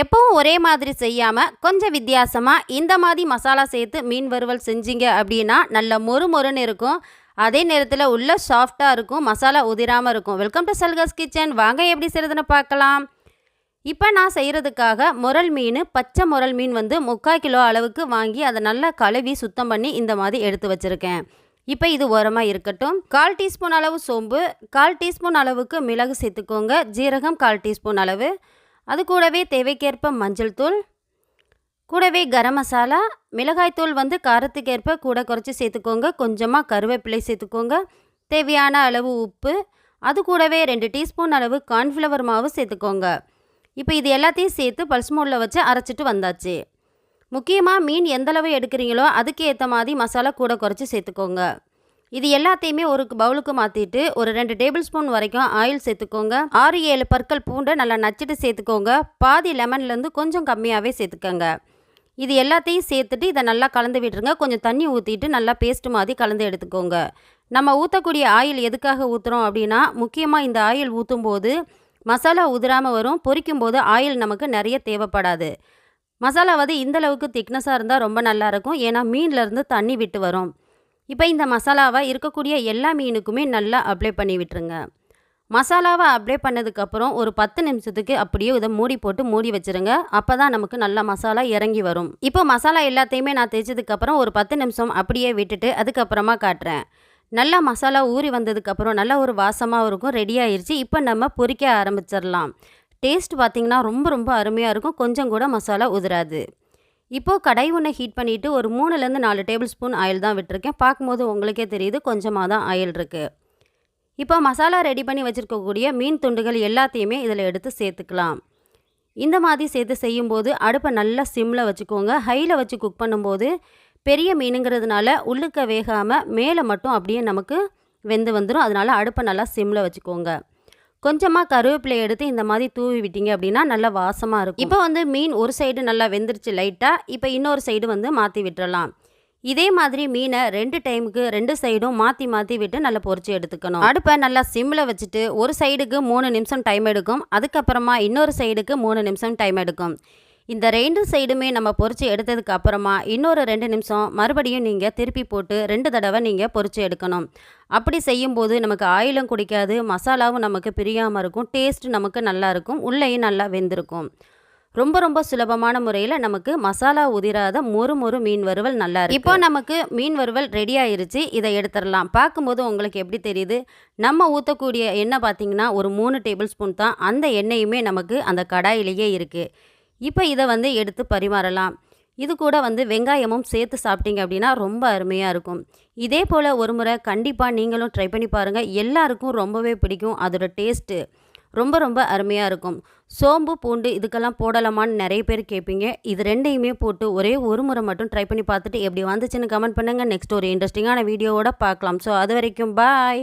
எப்பவும் ஒரே மாதிரி செய்யாமல் கொஞ்சம் வித்தியாசமாக இந்த மாதிரி மசாலா சேர்த்து மீன் வறுவல் செஞ்சீங்க அப்படின்னா நல்ல மொறு மொறுன்னு இருக்கும். அதே நேரத்தில் உள்ள சாஃப்டாக இருக்கும் மசாலா உதிராமல் இருக்கும். வெல்கம் டு சல்கஸ் கிச்சன் வாங்க எப்படி செய்கிறதுன்னு பார்க்கலாம். இப்போ நான் செய்கிறதுக்காக முரல் மீன் பச்சை முரல் மீன் வந்து முக்கால் கிலோ அளவுக்கு வாங்கி அதை நல்லா கழுவி சுத்தம் பண்ணி இந்த மாதிரி எடுத்து வச்சுருக்கேன். இப்போ இது உரமாக இருக்கட்டும். கால் டீஸ்பூன் அளவு சோம்பு கால் டீஸ்பூன் அளவுக்கு மிளகு சேர்த்துக்கோங்க. ஜீரகம் கால் டீஸ்பூன் அளவு. அது கூடவே தேவைக்கேற்ப மஞ்சள் தூள் கூடவே கரம் மசாலா மிளகாய்த்தூள் வந்து காரத்துக்கேற்ப கூட குறைச்சி சேர்த்துக்கோங்க. கொஞ்சமாக கருவேப்பிலை சேர்த்துக்கோங்க. தேவையான அளவு உப்பு அது கூடவே ரெண்டு டீஸ்பூன் அளவு கார்ன்ஃப்ளவர் மாவு சேர்த்துக்கோங்க. இப்போ இது எல்லாத்தையும் சேர்த்து பல்ஸ் மோடில் வச்சு அரைச்சிட்டு வந்தாச்சு. முக்கியமாக மீன் எந்தளவு எடுக்கிறீங்களோ அதுக்கு ஏற்ற மாதிரி மசாலா கூட குறைச்சி சேர்த்துக்கோங்க. இது எல்லாத்தையுமே ஒரு பவுலுக்கு மாற்றிட்டு ஒரு ரெண்டு டேபிள் ஸ்பூன் வரைக்கும் ஆயில் சேர்த்துக்கோங்க. ஆறு ஏழு பற்கள் பூண்டை நல்லா நச்சுட்டு சேர்த்துக்கோங்க. பாதி லெமன்லேருந்து கொஞ்சம் கம்மியாகவே சேர்த்துக்கோங்க. இது எல்லாத்தையும் சேர்த்துட்டு இதை நல்லா கலந்து விட்டுருங்க. கொஞ்சம் தண்ணி ஊற்றிட்டு நல்லா பேஸ்ட் மாதிரி கலந்து எடுத்துக்கோங்க. நம்ம ஊற்றக்கூடிய ஆயில் எதுக்காக ஊற்றுறோம் அப்படின்னா முக்கியமாக இந்த ஆயில் ஊற்றும் போது மசாலா உதிராமல் வரும். பொரிக்கும் போது ஆயில் நமக்கு நிறைய தேவைப்படாது. மசாலா வந்து இந்த அளவுக்கு திக்னஸாக இருந்தால் ரொம்ப நல்லாயிருக்கும் ஏன்னா மீன்லேருந்து தண்ணி விட்டு வரும். இப்போ இந்த மசாலாவை இருக்கக்கூடிய எல்லா மீனுக்குமே நல்லா அப்ளை பண்ணி விட்டுருங்க. மசாலாவை அப்ளை பண்ணதுக்கப்புறம் ஒரு பத்து நிமிஷத்துக்கு அப்படியே இதை மூடி போட்டு மூடி வச்சுருங்க. அப்போ தான் நமக்கு நல்லா மசாலா இறங்கி வரும். இப்போ மசாலா எல்லாத்தையுமே நான் தேய்ச்சதுக்கப்புறம் ஒரு பத்து நிமிஷம் அப்படியே விட்டுட்டு அதுக்கப்புறமா காட்டுறேன். நல்லா மசாலா ஊறி வந்ததுக்கப்புறம் நல்லா ஒரு வாசமாக இருக்கும் ரெடி ஆயிடுச்சு இப்போ நம்ம பொரிக்க ஆரம்பிச்சிடலாம். டேஸ்ட் பார்த்திங்கன்னா ரொம்ப ரொம்ப அருமையாக இருக்கும். கொஞ்சம் கூட மசாலா உதிராது. இப்போது கடை ஒன்று ஹீட் பண்ணிவிட்டு ஒரு மூணுலேருந்து நாலு டேபிள் ஸ்பூன் ஆயில் தான் விட்டுருக்கேன். பார்க்கும்போது உங்களுக்கே தெரியுது கொஞ்சமாக தான் ஆயில் இருக்குது இப்போ மசாலா ரெடி பண்ணி வச்சுருக்கக்கூடிய மீன் துண்டுகள் எல்லாத்தையுமே இதில் எடுத்து சேர்த்துக்கலாம். இந்த மாதிரி சேர்த்து செய்யும்போது அடுப்பை நல்லா சிம்மில் வச்சுக்கோங்க. ஹையில் வச்சு குக் பண்ணும்போது பெரிய மீனுங்கிறதுனால உள்ளுக்க வேகாமல் மேலே மட்டும் அப்படியே நமக்கு வெந்து வந்துடும் அதனால் அடுப்பை நல்லா சிம்மில் வச்சுக்கோங்க. கொஞ்சமாக கருவேப்பிலை எடுத்து இந்த மாதிரி தூவி விட்டீங்க அப்படின்னா நல்லா வாசமாக இருக்கும். இப்போ வந்து மீன் ஒரு சைடு நல்லா வெந்துருச்சு லைட்டாக இப்போ இன்னொரு சைடு வந்து மாற்றி விட்டுறலாம். இதே மாதிரி மீனை ரெண்டு டைமுக்கு ரெண்டு சைடும் மாற்றி மாற்றி விட்டு நல்லா பொறிச்சு எடுத்துக்கணும். அடுப்பை நல்லா சிம்மில் வச்சுட்டு ஒரு சைடுக்கு மூணு நிமிஷம் டைம் எடுக்கும். அதுக்கப்புறமா இன்னொரு சைடுக்கு மூணு நிமிஷம் டைம் எடுக்கும். இந்த ரெண்டு சைடுமே நம்ம பொரிச்சு எடுத்ததுக்கு அப்புறமா இன்னொரு ரெண்டு நிமிஷம் மறுபடியும் நீங்கள் திருப்பி போட்டு ரெண்டு தடவை நீங்கள் பொறிச்சு எடுக்கணும். அப்படி செய்யும்போது நமக்கு ஆயிலும் குடிக்காது மசாலாவும் நமக்கு பிரியாமல் இருக்கும் டேஸ்ட் நமக்கு நல்லா இருக்கும் உள்ளேயும் நல்லா வெந்திருக்கும். ரொம்ப ரொம்ப சுலபமான முறையில் நமக்கு மசாலா உதிராத மொறு மொறு மீன் வறுவல் நல்லா இருக்கு. இப்போ நமக்கு மீன் வறுவல் ரெடி ஆயிருச்சு இதை எடுத்துடலாம். பார்க்கும்போது உங்களுக்கு எப்படி தெரியுது? நம்ம ஊற்றக்கூடிய எண்ணெய் பார்த்தீங்கன்னா ஒரு மூணு டேபிள் ஸ்பூன் தான். அந்த எண்ணெயுமே நமக்கு அந்த கடாயிலேயே இருக்குது இப்போ இதை வந்து எடுத்து பரிமாறலாம். இது கூட வந்து வெங்காயமும் சேர்த்து சாப்பிட்டீங்க அப்படின்னா ரொம்ப அருமையாக இருக்கும். இதே போல் ஒரு முறை கண்டிப்பாக நீங்களும் ட்ரை பண்ணி பாருங்கள் எல்லாருக்கும் ரொம்பவே பிடிக்கும் அதோட டேஸ்ட்டு ரொம்ப ரொம்ப அருமையாக இருக்கும். சோம்பு பூண்டு இதுக்கெல்லாம் போடலாமான்னு நிறைய பேர் கேட்பீங்க. இது ரெண்டையுமே போட்டு ஒரே ஒரு முறை மட்டும் ட்ரை பண்ணி பார்த்துட்டு எப்படி வந்துச்சுன்னு கமெண்ட் பண்ணுங்கள் நெக்ஸ்ட் ஒரு இன்ட்ரெஸ்டிங்கான வீடியோவோட பார்க்கலாம். ஸோ அது வரைக்கும் பாய்